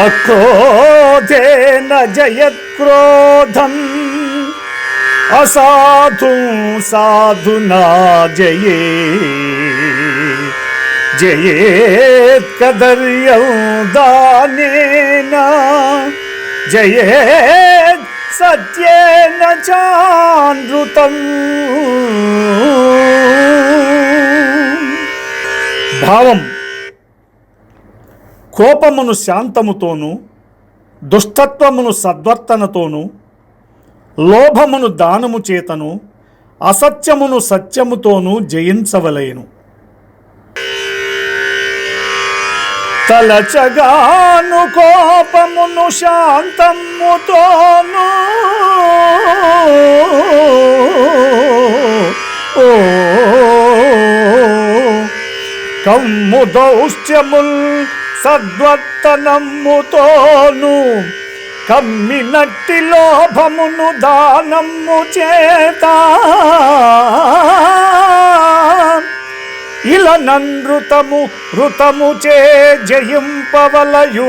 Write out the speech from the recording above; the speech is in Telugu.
अक्रोधेन जयक्रोधम् असाधु साधुना जये। जयेत्कदर्यौ दानेन। जयेत् सत्येन चानृतम्। भावम्। కోపమును శాంతముతోనూ దుష్టత్వమును సద్వర్తనతోనూ లోభమును దానము చేతను అసత్యమును సత్యముతోనూ జయించవలేను. తలచగాను కోపమును శాంతముతోను ఓ కమ్ము దౌష్ట్యముల్ సద్వర్తనమ్ముతోను. కమ్మినట్టి లోభమును దానమ్ము చేత. ఇలా నృతము ఋతము చే జయింపవలయూ.